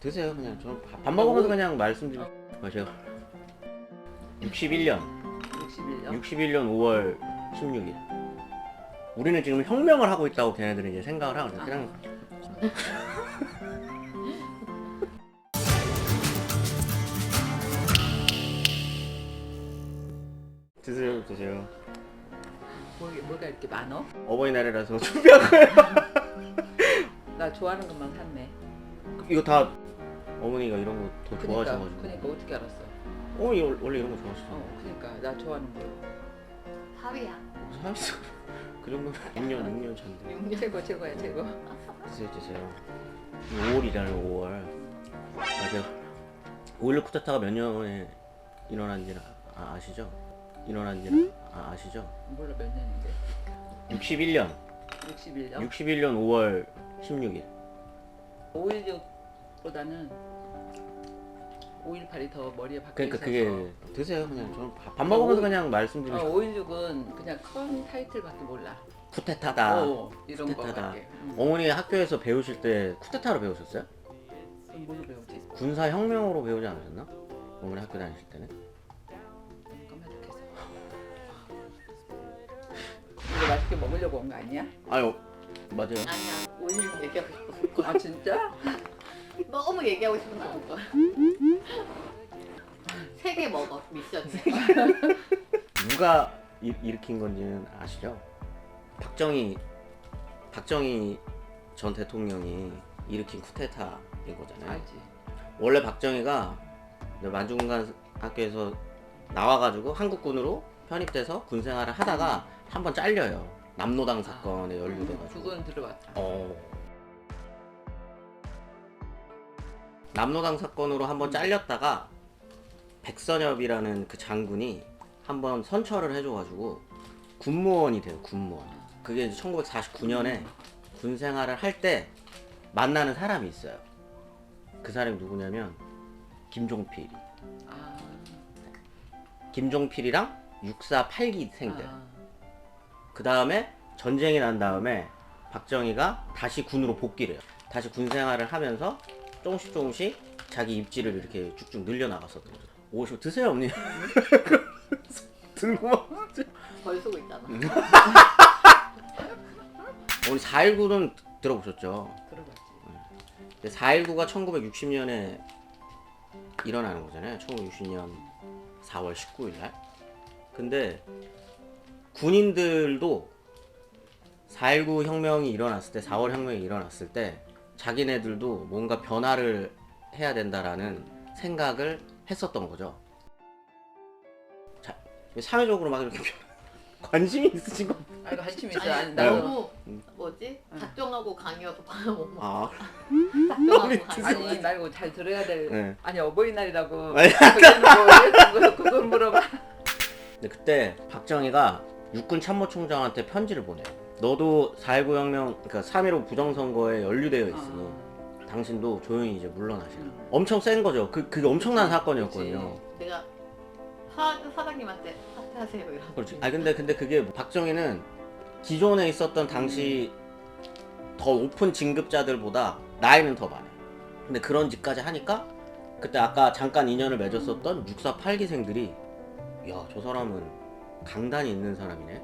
드세요 그냥 저는 밥, 밥 먹으면서 그냥 말씀드릴 아, 제가 61년 61년? 61년 5월 16일 우리는 지금 혁명을 하고 있다고 걔네들은 이제 생각을 하고 있어요. 그냥 드세요 드세요 뭐, 뭐가 이렇게 많어? 어버이날이라서 준비한 거예요 나 좋아하는 것만 샀네. 이거 다 어머니가 이런 거 더 그니까, 좋아하셔가지고 그니까 어떻게 알았어? 어머니 원래 이런 거 좋아하시죠 어, 그니까 나 좋아하는 거. 사위야. 사람이 그 정도면 6년 6년 차인데 최고 최고야 최고. 드세요 드세요 5월이잖아요 5월 아 제가 5.16 쿠데타가 몇 년에 일어난지 아, 아시죠? 일어난지 아, 아시죠? 몰라 몇 년인데? 61년 61년? 61년 5월 16일 516보다는 518이 더 머리에 박혀 그러니까 있어서. 그게 드세요 그냥 저는 밥, 밥 먹으면서 그냥 말씀드리면 어, 516은 그냥 큰 타이틀밖에 몰라. 쿠데타다 어, 이런 쿠데타다. 거밖에. 응. 어머니 학교에서 배우실 때 쿠데타로 배우셨어요? 그럼 뭘로 배우지? 군사 혁명으로 배우지 않으셨나? 어머니 학교 다니실 때는? 이거 맛있게 먹으려고 온 거 아니야? 아유 맞아요 아니야. 오일육 얘기하고 거야. 아 진짜? 너무 얘기하고 싶은 거 거야. 세 개 먹어 미션. 누가 일, 일으킨 건지는 아시죠? 박정희 박정희 전 대통령이 일으킨 쿠데타인 거잖아요. 알지. 원래 박정희가 만중간 학교에서 나와가지고 한국군으로 편입돼서 군 생활을 하다가 한 번 잘려요. 남노당 사건에 연루돼가지고. 그건 들어봤다. 어. 남노당 사건으로 한번 잘렸다가 백선엽이라는 그 장군이 한번 선처를 해줘가지고 군무원이 돼요. 군무원. 그게 이제 1949년에 군 생활을 할 때 만나는 사람이 있어요. 그 사람이 누구냐면 김종필. 아, 김종필이랑 64 8기생들. 아, 그 다음에 전쟁이 난 다음에 박정희가 다시 군으로 복귀를 해요. 다시 군 생활을 하면서 조금씩 조금씩 자기 입지를 이렇게 쭉쭉 늘려나갔었던 거죠. 오시 드세요, 언니. 들고 막. 벌 쓰고 있잖아. 우리 4.19는 들어보셨죠? 들어봤지. 4.19가 1960년에 일어나는 거잖아요. 1960년 4월 19일 날. 근데 군인들도 4.19 혁명이 일어났을 때, 4월 혁명이 일어났을 때 자기네들도 뭔가 변화를 해야 된다라는 생각을 했었던 거죠. 자, 사회적으로 막 이렇게 관심이 있으신 거. 아, 이거 관심 있어. 아니, 아니, 나도. 너무 음. 뭐지? 응. 작정하고 강요하고 방못 먹어. 아, 작정하고. 아니 말고 잘 들어야 될. 네. 아니 어버이날이라고. 아니. 그걸 물어봐. 근데 그때 박정희가 육군 참모총장한테 편지를 보내요. 너도 4.19 혁명, 그러니까 3.15 부정선거에 연루되어 있으니 어. 당신도 조용히 이제 물러나시라. 음. 엄청 센 거죠. 그, 그게 엄청난 사건이었거든요. 내가 사, 사장님한테 사퇴하세요 이러고. 그렇지. 아 근데 근데 그게 박정희는 기존에 있었던 당시 더 높은 진급자들보다 나이는 더 많아요. 근데 그런 짓까지 하니까 그때 아까 잠깐 인연을 맺었었던 6사 8기생들이 야 저 사람은 강단이 있는 사람이네.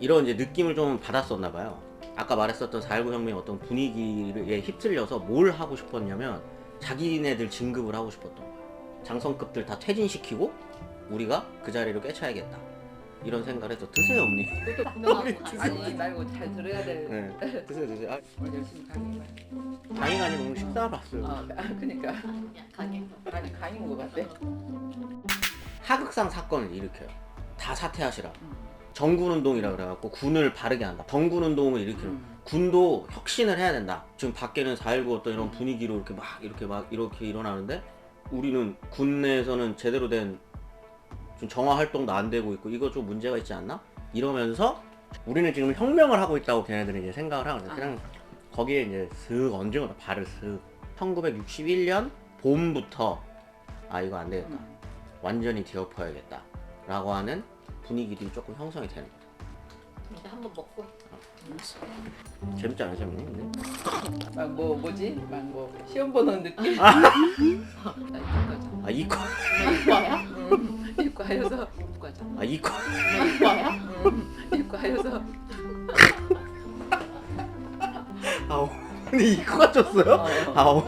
음. 이런 이제 느낌을 좀 받았었나 봐요. 아까 말했었던 4.19 혁명의 어떤 분위기에 휩쓸려서 뭘 하고 싶었냐면 자기네들 진급을 하고 싶었던 거예요. 장성급들 다 퇴진시키고 우리가 그 자리를 꿰차야겠다. 이런 생각을 해서 드세요, 언니. 작정하고 강요. 아니 말고 잘 들어야 될. 네, 드세요, 드세요. 아, 어, 열심히 강의. 강의가 아니고 오늘 식사하러 왔어요. 어, 아, 그니까. 강요. 아니 강의인 것 같아. 하극상 사건을 일으켜요. 다 사퇴하시라. 음. 정군운동이라 그래갖고 군을 바르게 한다. 정군운동을 일으키는 음. 군도 혁신을 해야 된다. 지금 밖에는 4.19 어떤 이런 분위기로 이렇게 막 이렇게 막 이렇게 일어나는데 우리는 군 내에서는 제대로 된좀 정화 활동도 안 되고 있고 이거 좀 문제가 있지 않나? 이러면서 우리는 지금 혁명을 하고 있다고 걔네들은 이제 생각을 하거든. 그냥 거기에 이제 슥 얹은 거다. 발을 슥. 1961년 봄부터 아 이거 안 되겠다. 음. 완전히 뒤엎어야겠다. 라고 하는 분위기들이 조금 형성이 되는 거예요. 이제 한번 먹고 재밌지 않아요, 재밌니? 근데? 막 뭐 뭐지? 막 뭐 시험 보는 느낌? 아 이과, 이과야? 음, 이과여서 이과잖아. 아 이과. 이과야? 음, 이과여서 아우, 근데 이과 줬어요? 어, 아우.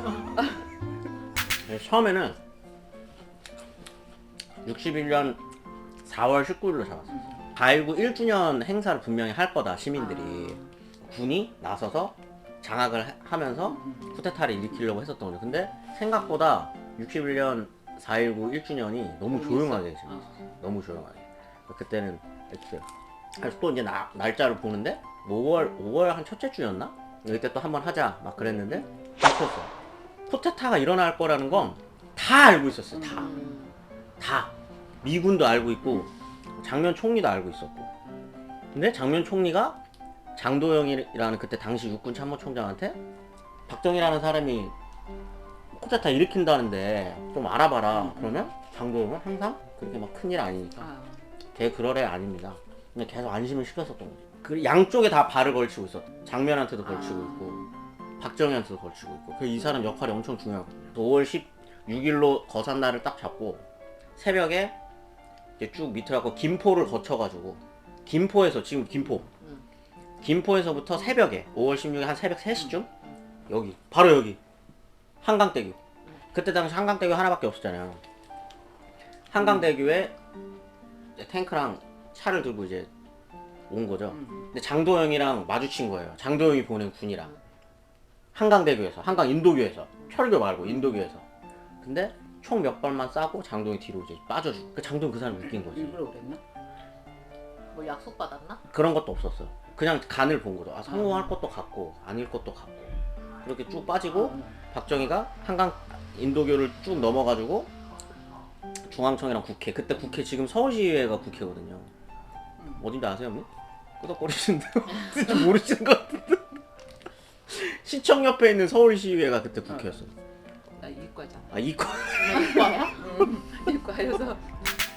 네, 처음에는 61년 4월 19일로 잡았어요. 4.19 1주년 행사를 분명히 할 거다 시민들이 군이 나서서 장악을 하- 하면서 쿠데타를 일으키려고 했었던 거죠. 근데 생각보다 61년 4.19 1주년이 너무 조용하게 지냈어요. 너무 조용하게. 그때는 했어요. 그래서 또 이제 나- 날짜를 보는데 5월 5월 한 첫째 주였나? 이때 또 한번 하자 막 그랬는데 잡혔어. 쿠데타가 일어날 거라는 건 다 알고 있었어요. 다. 음, 다 미군도 알고 있고 장면 총리도 알고 있었고. 근데 장면 총리가 장도영이라는 그때 당시 육군 참모총장한테 박정희라는 사람이 쿠데타 일으킨다는데 좀 알아봐라. 그러면 장도영은 항상 그렇게 막 큰일 아니니까. 아, 걔 그럴 애 아닙니다. 근데 계속 안심을 시켰었던 거지. 그 양쪽에 다 발을 걸치고 있었 장면한테도 걸치고 아. 있고 박정희한테도 걸치고 있고. 그 이 사람 역할이 엄청 중요하거든요. 5월 16일로 거산날을 딱 잡고 새벽에 쭉 밑으로 가고 김포를 거쳐가지고 김포에서 지금 김포. 응. 김포에서부터 새벽에 5월 16일 한 새벽 3시쯤? 여기. 바로 여기. 한강대교. 그때 당시 한강대교 하나밖에 없었잖아요. 한강대교에 탱크랑 차를 들고 이제 온 거죠. 음, 근데 장도영이랑 마주친 거예요. 장도영이 보낸 군이랑. 한강대교에서. 한강 인도교에서. 철교 말고 인도교에서. 근데 총 몇 발만 쏴고 장도영이 뒤로 이제 빠져주고 그 장도영 그 사람 웃긴 거지 일부러 그랬나? 뭐 약속 받았나? 그런 것도 없었어요. 그냥 간을 본 거죠. 아, 성공할 것도 같고 아닐 것도 같고 그렇게 쭉 빠지고 어, 박정희가 한강 인도교를 쭉 넘어가지고 중앙청이랑 국회 그때 국회 지금 서울시의회가 국회거든요. 음. 어딘지 아세요, 언니? 끄덕거리시는데 어딘지 모르시는 것 같은데 시청 옆에 있는 서울시의회가 그때 국회였어. 나 이과잖아. 아 이거 이과야? 음, 이과여서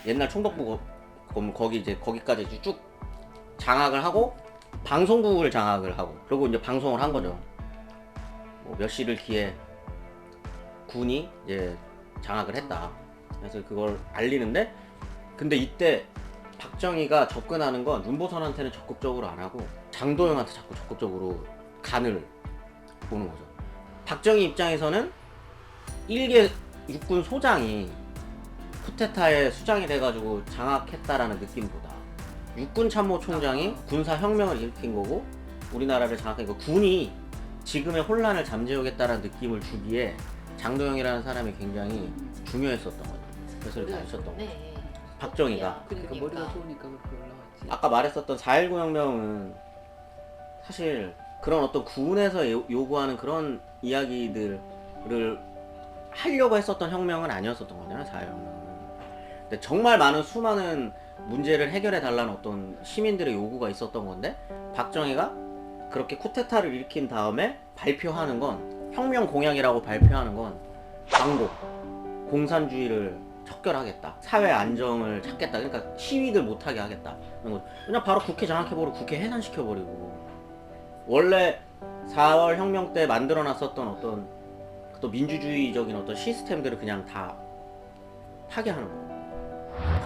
옛날 총독부 거, 거기 이제 거기까지 이제 쭉 장악을 하고 방송국을 장악을 하고 그리고 이제 방송을 한 거죠. 뭐 몇 시를 기해 군이 이제 장악을 했다. 그래서 그걸 알리는데 근데 이때 박정희가 접근하는 건 윤보선한테는 적극적으로 안 하고 장도영한테 자꾸 적극적으로 간을 보는 거죠. 박정희 입장에서는 일개 육군 소장이 쿠데타의 수장이 돼가지고 장악했다라는 느낌보다 육군 참모총장이 군사 혁명을 일으킨 거고 우리나라를 장악한 거 군이 지금의 혼란을 잠재우겠다라는 느낌을 주기에 장도영이라는 사람이 굉장히 중요했었던 거죠. 그래서 이렇게 안 썼던 거죠. 네. 박정희가. 그러니까 그러니까. 머리가 좋으니까 그렇게 올라왔지. 아까 말했었던 4.19 혁명은 사실 그런 어떤 군에서 요- 요구하는 그런 이야기들을 하려고 했었던 혁명은 아니었었던 거잖아요, 4.19 혁명은. 근데 정말 많은 수많은 문제를 해결해 달라는 어떤 시민들의 요구가 있었던 건데 박정희가 그렇게 쿠데타를 일으킨 다음에 발표하는 건 혁명 공약이라고 발표하는 건 광고, 공산주의를 척결하겠다. 사회 안정을 찾겠다. 그러니까 시위들 못하게 하겠다. 이런 거. 그냥 바로 국회 장악해버리고 국회 해산시켜버리고. 원래 4월 혁명 때 만들어놨었던 어떤 또 민주주의적인 어떤 시스템들을 그냥 다 파괴하는 거예요.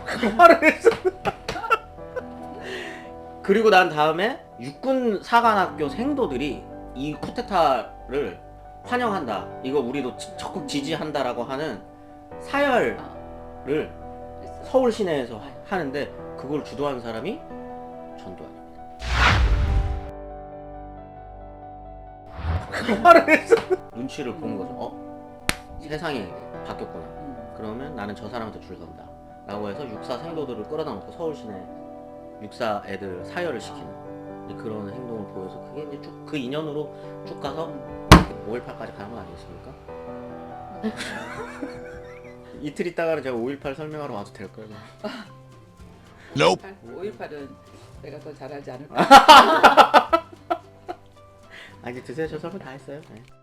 그 말을 했어. 그리고 난 다음에 육군 사관학교 생도들이 이 쿠데타를 환영한다. 이거 우리도 지- 적극 지지한다라고 하는 사열을. 서울 시내에서 하- 하는데 그걸 주도한 사람이 전두환 그 말을 했어. 눈치를 본 거죠. 어? 세상이 바뀌었구나. 음, 그러면 나는 저 사람한테 줄 선다. 라고 해서 육사 생도들을 끌어다 놓고 서울 시내 육사 애들 사열을 시키는 그런 행동을 보여서 그게 이제 쭉 그 인연으로 쭉 가서 5.18까지 가는 거 아니겠습니까? 이틀 있다가는 제가 5.18 설명하러 와도 될까요? 5.18은 내가 더 잘하지 않을까? 아 이제 드세요 저 설명 다 했어요 네.